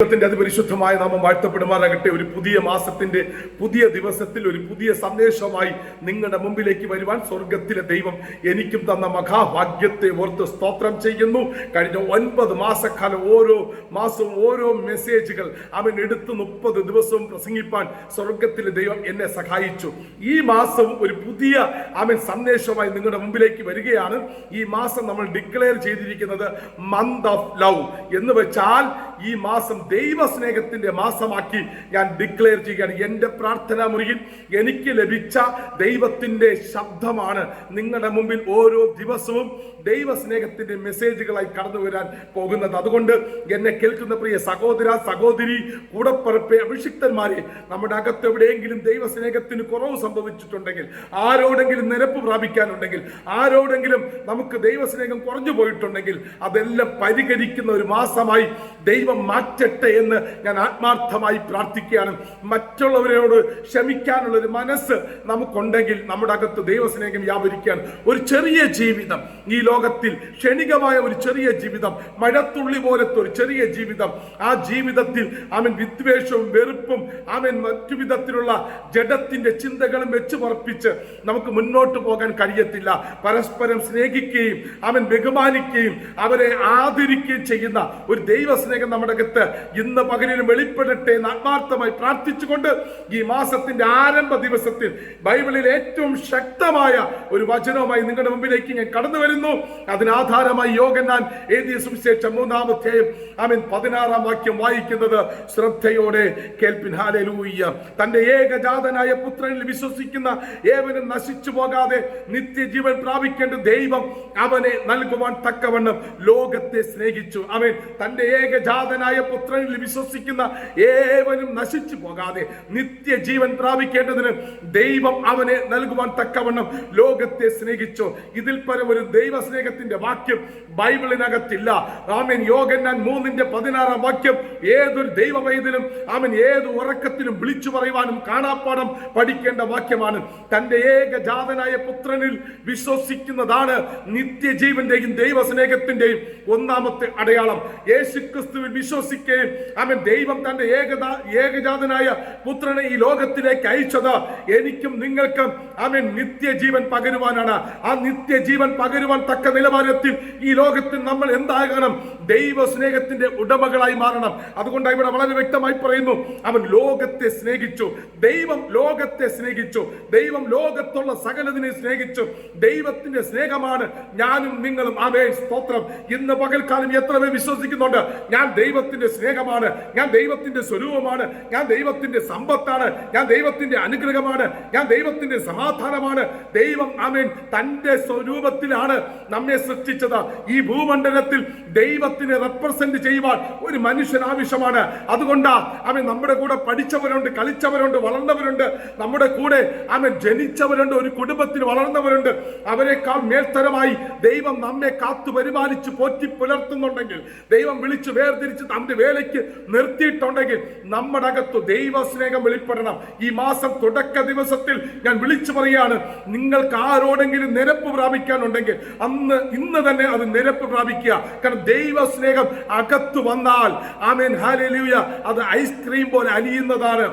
ദൈവത്തിന്റെ അതിപരിശുദ്ധമായ നാമം വാഴ്ത്തപ്പെടുമാറാകട്ടെ. ഒരു പുതിയ മാസത്തിന്റെ പുതിയ ദിവസത്തിൽ ഒരു പുതിയ സന്ദേശമായി നിങ്ങളുടെ മുമ്പിലേക്ക് വരുവാൻ സ്വർഗത്തിലെ ദൈവം എനിക്കും തന്ന മഹാഭാഗ്യത്തെ ഓർത്ത് സ്തോത്രം ചെയ്യുന്നു. കഴിഞ്ഞ ഒൻപത് മാസക്കാലം ഓരോ മാസവും ഓരോ മെസ്സേജുകൾ അവൻ എടുത്ത് മുപ്പത് ദിവസവും പ്രസംഗിപ്പാൻ സ്വർഗത്തിലെ ദൈവം എന്നെ സഹായിച്ചു. ഈ മാസവും ഒരു പുതിയ അവൻ സന്ദേശമായി നിങ്ങളുടെ മുമ്പിലേക്ക് വരികയാണ്. ഈ മാസം നമ്മൾ ഡിക്ലെയർ ചെയ്തിരിക്കുന്നത് മന്ത് ഓഫ് ലവ് എന്ന് വെച്ചാൽ ഈ മാസം ദൈവസ്നേഹത്തിന്റെ മാസമാക്കി ഞാൻ ഡിക്ലെയർ ചെയ്യുകയാണ്. എന്റെ പ്രാർത്ഥനാ മുറിയിൽ എനിക്ക് ലഭിച്ച ദൈവത്തിന്റെ ശബ്ദമാണ് നിങ്ങളുടെ മുമ്പിൽ ഓരോ ദിവസവും ദൈവസ്നേഹത്തിന്റെ മെസ്സേജുകളായി കടന്നു വരാൻ പോകുന്നത്. അതുകൊണ്ട് എന്നെ കേൾക്കുന്ന പ്രിയ സഹോദര സഹോദരി കൂടപ്പറപ്പെ അഭിഷിക്തന്മാരെ നമ്മുടെ അകത്ത് എവിടെയെങ്കിലും ദൈവസ്നേഹത്തിന് കുറവ് സംഭവിച്ചിട്ടുണ്ടെങ്കിൽ ആരോടെങ്കിലും നിരപ്പ് പ്രാപിക്കാനുണ്ടെങ്കിൽ ആരോടെങ്കിലും നമുക്ക് ദൈവസ്നേഹം കുറഞ്ഞു പോയിട്ടുണ്ടെങ്കിൽ അതെല്ലാം പരിഹരിക്കുന്ന ഒരു മാസമായി ദൈവം മാറ്റട്ടെ എന്ന് ഞാൻ ആത്മാർത്ഥമായി പ്രാർത്ഥിക്കുകയാണ്. മറ്റുള്ളവരോട് ക്ഷമിക്കാനുള്ള ഒരു മനസ്സ് നമുക്കുണ്ടെങ്കിൽ നമ്മുടെ അകത്ത് ദൈവസ്നേഹം വ്യാപരിക്കുകയാണ്. ഒരു ചെറിയ ജീവിതം ഈ ലോകത്തിൽ ക്ഷണികമായ ഒരു ചെറിയ ജീവിതം മഴത്തുള്ളി പോലത്തെ ഒരു ചെറിയ ജീവിതം ആ ജീവിതത്തിൽ അവൻ വിദ്വേഷവും വെറുപ്പും അവൻ മറ്റു വിധത്തിലുള്ള ജഡത്തിന്റെ ചിന്തകളും വെച്ച് പറപ്പിച്ച് നമുക്ക് മുന്നോട്ട് പോകാൻ കഴിയത്തില്ല. പരസ്പരം സ്നേഹിക്കുകയും അവൻ ബഹുമാനിക്കുകയും അവരെ ആദരിക്കുകയും ചെയ്യുന്ന ഒരു ദൈവസ്നേഹം നമ്മുടെ അകത്ത് ഇന്ന് പകലിലും വെളിപ്പെടട്ടെ എന്ന് ആത്മാർത്ഥമായി പ്രാർത്ഥിച്ചുകൊണ്ട് ഈ മാസത്തിന്റെ ആരംഭ ദിവസത്തിൽ ബൈബിളിൽ ഏറ്റവും ശക്തമായ ഒരു വചനവുമായി നിങ്ങളുടെ മുമ്പിലേക്ക് ഞാൻ കടന്നു വരുന്നു. അതിനാധാരമായി യോഗന്നാൻ എഴുതിയ സുവിശേഷം മൂന്നാമധ്യായം അവൻ പതിനാറാം വാക്യം വായിക്കുന്നത് ശ്രദ്ധയോടെ കേൾപ്പിൻ. ഹാലൂയ്യ തന്റെ ഏകജാതനായ പുത്രനിൽ വിശ്വസിക്കുന്ന ഏവനും നശിച്ചു പോകാതെ നിത്യജീവൻ പ്രാപിക്കേണ്ട ദൈവം അവനെ നൽകുവാൻ തക്കവണ്ണം ലോകത്തെ സ്നേഹിച്ചു. അവൻ തന്റെ ഏകജാതനായ പുത്രനിൽ വിശ്വസിക്കുന്ന ഏവനും നശിച്ചു പോകാതെ നിത്യജീവൻ പ്രാപിക്കേണ്ടതിന് ദൈവം അവനെ നൽകുവാൻ തക്കവണ്ണം ലോകത്തെ സ്നേഹിച്ചു. ഇതിൽ പരം ഒരു ദൈവസ്നേഹത്തിന്റെ വാക്യം ബൈബിളിനകത്തില്ല. ആമൻ. യോഗന്നാൻ മൂന്നിന്റെ പതിനാറാം വാക്യം ഏതൊരു ദൈവവൈദ്യനും അവൻ ഏത് ഉറക്കത്തിലും വിളിച്ചു പറയുവാനും കാണാപ്പാടം പഠിക്കേണ്ട വാക്യമാണ്. തന്റെ ഏകജാതനായ പുത്രനിൽ വിശ്വസിക്കുന്നതാണ് നിത്യജീവന്റെയും ദൈവസ്നേഹത്തിന്റെയും ഒന്നാമത്തെ അടയാളം. യേശുക്രിസ്തുവിൽ വിശ്വസിക്കുകയും അവൻ ദൈവം തന്റെ ഏകത ഏകജാതനായ പുത്രനെ ഈ ലോകത്തിലേക്ക് അയച്ചത്. എനിക്കും നിങ്ങൾക്കും അവൻ നിത്യജീവൻ പകരുവാനാണ്. ആ നിത്യജീവൻ പകരുവാൻ തക്ക നിലവാരത്തിൽ ഈ ലോകത്തിൽ നമ്മൾ എന്താകണം? ദൈവ സ്നേഹത്തിന്റെ ഉടമകളായി മാറണം. അതുകൊണ്ട് ഇവിടെ വളരെ വ്യക്തമായി പറയുന്നു അവൻ ലോകത്തെ സ്നേഹിച്ചു ദൈവം ലോകത്തെ സ്നേഹിച്ചു ദൈവം ലോകത്തുള്ള സകലതിനെ സ്നേഹിച്ചു ദൈവത്തിന്റെ സ്നേഹമാണ്. ഞാനും നിങ്ങളും ആമേ സ്തോത്രം. ഇന്ന് പകൽക്കാലം എത്ര പേർ വിശ്വസിക്കുന്നുണ്ട്? ഞാൻ ദൈവത്തിന്റെ സ്നേഹമാണ്. ഞാൻ ദൈവത്തിന്റെ സ്വരൂപമാണ്. ഞാൻ ദൈവത്തിന്റെ സമ്പത്താണ്. ഞാൻ ദൈവത്തിന്റെ അനുഗ്രഹമാണ്. ഞാൻ ദൈവത്തിന്റെ സമാധാനമാണ്. ദൈവം ആമേൻ തന്റെ സ്വരൂപത്തിലാണ് നമ്മെ സൃഷ്ടിച്ചത്. ഈ ഭൂമണ്ഡലത്തിൽ ദൈവത്തിനെ റെപ്രസെന്റ് ചെയ്യുവാൻ ഒരു മനുഷ്യൻ ആവശ്യമാണ്. അതുകൊണ്ടാ അവൻ നമ്മുടെ കൂടെ പഠിച്ചവരുണ്ട് കളിച്ചവരുണ്ട് വളർന്നവരുണ്ട്. നമ്മുടെ കൂടെ അവൻ ജനിച്ചവരുണ്ട് ഒരു കുടുംബത്തിൽ വളർന്നവരുണ്ട്. അവരെക്കാൾ മേൽത്തരമായി ദൈവം നമ്മെ കാത്തു പരിപാലിച്ച് പോറ്റി പുലർത്തുന്നുണ്ടെങ്കിൽ ദൈവം വിളിച്ച് വേർതിരിച്ച് തന്റെ വേലയ്ക്ക് നിർത്തിയിട്ടുണ്ടെങ്കിൽ നമ്മുടെ അകത്ത് ദൈവ സ്നേഹം വെളിപ്പെടണം. ഈ മാസം തുടക്ക ദിവസത്തിൽ ഞാൻ വിളിച്ചു പറയാണ് നിങ്ങൾക്ക് ആരോടെങ്കിലും നിരപ്പ് പ്രാപിക്കാനുണ്ടെങ്കിൽ അന്ന് ഇന്ന് തന്നെ അത് നിരപ്പ് പ്രാപിക്കുക. കാരണം ദൈവ സ്നേഹം അകത്ത് വന്നാൽ ആമേൻ ഹാലൂയ അത് ഐസ്ക്രീം പോലെ അലിയുന്നതാണ്.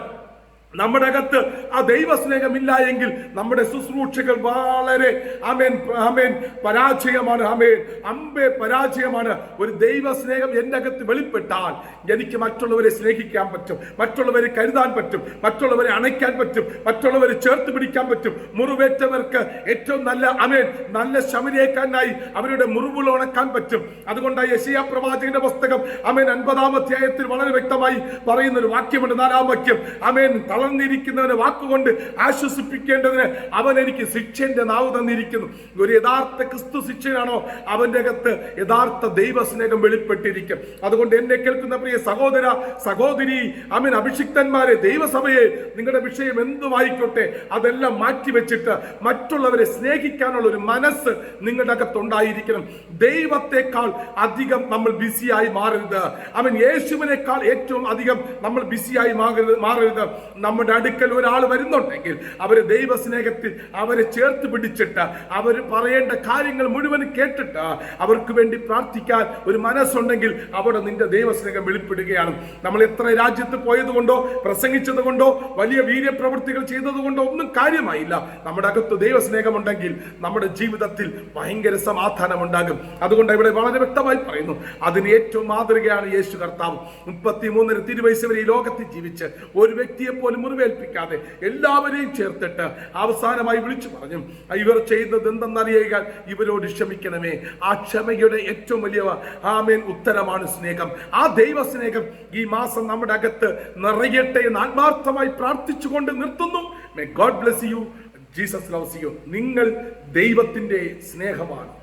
നമ്മുടെ അകത്ത് ആ ദൈവസ്നേഹമില്ല എങ്കിൽ നമ്മുടെ ശുശ്രൂഷകൾ വളരെ അമേൻ അമേൻ പരാജയമാണ് അമേൻ അമ്പേ പരാജയമാണ്. ഒരു ദൈവസ്നേഹം എന്റെ അകത്ത് വെളിപ്പെട്ടാൽ എനിക്ക് മറ്റുള്ളവരെ സ്നേഹിക്കാൻ പറ്റും മറ്റുള്ളവരെ കരുതാൻ പറ്റും മറ്റുള്ളവരെ അണയ്ക്കാൻ പറ്റും മറ്റുള്ളവരെ ചേർത്ത് പിടിക്കാൻ പറ്റും. മുറിവേറ്റവർക്ക് ഏറ്റവും നല്ല അമേൻ നല്ല ശമനേക്കാനായി അവരുടെ മുറിവുകൾ ഉണക്കാൻ പറ്റും. അതുകൊണ്ട് യശിയ പ്രവാചകന്റെ പുസ്തകം അമേൻ അൻപതാം അധ്യായത്തിൽ വളരെ വ്യക്തമായി പറയുന്ന ഒരു വാക്യമുണ്ട് നാലാം വാക്യം. അമേൻ തളർന്നിരിക്കുന്നവനെ വാക്കുകൊണ്ട് ആശ്വസിപ്പിക്കേണ്ടതിന് അവൻ എനിക്ക് ശിക്ഷന്റെ നാവ് തന്നിരിക്കുന്നു. ഒരു യഥാർത്ഥ ക്രിസ്തു ശിക്ഷനാണോ അവന്റെ അകത്ത് യഥാർത്ഥ ദൈവസ്നേഹം വെളിപ്പെട്ടിരിക്കും. അതുകൊണ്ട് എന്നെ കേൾക്കുന്ന പ്രിയ സഹോദര സഹോദരി അമീൻ അഭിഷിക്തന്മാരെ ദൈവസഭയെ നിങ്ങളുടെ വിഷയം എന്തുമായിക്കോട്ടെ അതെല്ലാം മാറ്റിവെച്ചിട്ട് മറ്റുള്ളവരെ സ്നേഹിക്കാനുള്ള ഒരു മനസ്സ് നിങ്ങളുടെ അകത്തുണ്ടായിരിക്കണം. ദൈവത്തെക്കാൾ അധികം നമ്മൾ ബിസിയായി മാറരുത്. അവൻ യേശുവിനേക്കാൾ ഏറ്റവും അധികം നമ്മൾ ബിസിയായി മാറരുത് മാറരുത്. നമ്മുടെ അടുക്കൽ ഒരാൾ വരുന്നുണ്ടെങ്കിൽ അവർ ദൈവസ്നേഹത്തിൽ അവരെ ചേർത്ത് പിടിച്ചിട്ട് അവർ പറയേണ്ട കാര്യങ്ങൾ മുഴുവൻ കേട്ടിട്ട് അവർക്ക് വേണ്ടി പ്രാർത്ഥിക്കാൻ ഒരു മനസ്സുണ്ടെങ്കിൽ അവിടെ നിന്റെ ദൈവസ്നേഹം വെളിപ്പെടുകയാണ്. നമ്മൾ എത്ര രാജ്യത്ത് പോയതുകൊണ്ടോ പ്രസംഗിച്ചത് കൊണ്ടോ വലിയ വീര്യപ്രവൃത്തികൾ ചെയ്തതുകൊണ്ടോ ഒന്നും കാര്യമായില്ല. നമ്മുടെ അകത്ത് ദൈവസ്നേഹമുണ്ടെങ്കിൽ നമ്മുടെ ജീവിതത്തിൽ ഭയങ്കര സമാധാനം ഉണ്ടാകും അതുകൊണ്ട് ഇവിടെ വളരെ വ്യക്തമായി പറയുന്നു അതിന് ഏറ്റവും മാതൃകയാണ് യേശു കർത്താവ്. മുപ്പത്തി മൂന്നിന് തിരുവയസ് വരെ ഈ ലോകത്തിൽ ജീവിച്ച് ഒരു വ്യക്തിയെ പോലും മുറിവേൽപ്പിക്കാതെ എല്ലാവരെയും ചേർത്തിട്ട് അവസാനമായി വിളിച്ചു പറഞ്ഞു ഇവർ ചെയ്യുന്നത് എന്തെന്നറിയുക ഇവരോട് ക്ഷമിക്കണമേ. ആ ക്ഷമയുടെ ഏറ്റവും വലിയ ആമേൻ ഉത്തരമാണ് സ്നേഹം. ആ ദൈവ സ്നേഹം ഈ മാസം നമ്മുടെ അകത്ത് നിറയട്ടെ എന്ന് ആത്മാർത്ഥമായി പ്രാർത്ഥിച്ചുകൊണ്ട് നിർത്തുന്നു. May God bless you Jesus loves you നിങ്ങൾ ദൈവത്തിന്റെ സ്നേഹമാണ്.